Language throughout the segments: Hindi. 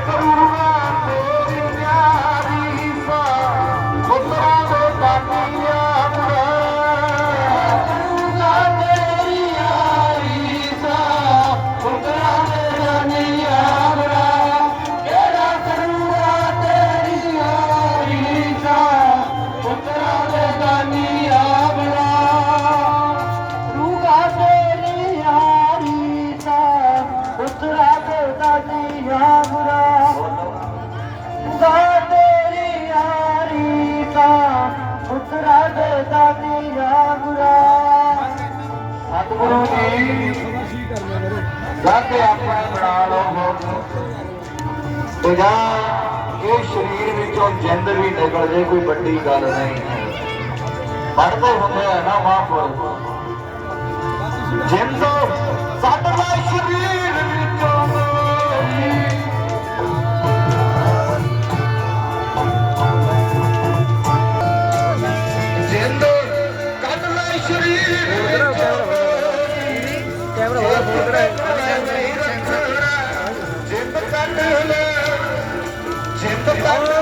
करूँ जाके अपने बना तो लो शरीर जिंद भी निकल जाए, कोई बड़ी गल नहीं है। पढ़ते तो होंगे, ना वहाँ पर जिंदो शरीर ਜਿੰਦ ਕੱਟ ਲੈ ਜਿੰਦ ਕੱਟ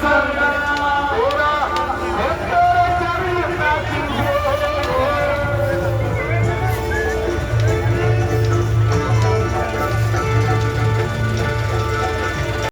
Santo.